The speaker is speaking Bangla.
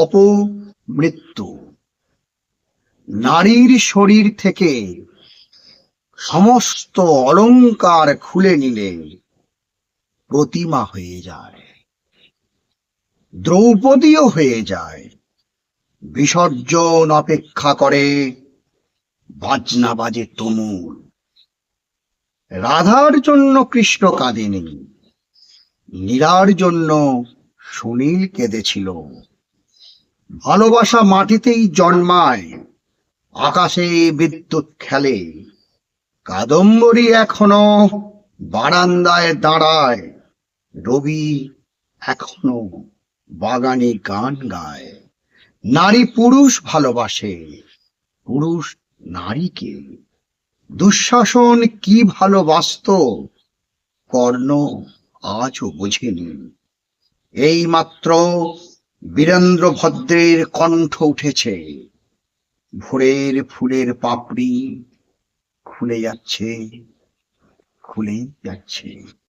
অপমৃত্যু। নারীর শরীর থেকে সমস্ত অলংকার খুলে নিলে প্রতিমা হয়ে যায়, দ্রৌপদীও হয়ে যায়, বিসর্জন অপেক্ষা করে বাজনা বাজে তমুল রাধার জন্য কৃষ্ণ কাঁদেনি নীরার জন্য সুনীল কেঁদেছিল। ভালোবাসা মাটিতেই জন্মায়, আকাশে বিদ্যুৎ খেলে। কাদম্বরী এখনও বারান্দায় দাঁড়ায়, রবি এখনও বাগানে গান গায়। নারী পুরুষ ভালোবাসে, পুরুষ নারীকে। দুঃশাসন কি ভালোবাসত, কর্ণ আজও বোঝেনি। এই মাত্র বীরেন্দ্র ভদ্রের কণ্ঠ উঠেছে। ভোরের ফুলের পাপড়ি খুলে যাচ্ছে খুলে যাচ্ছে।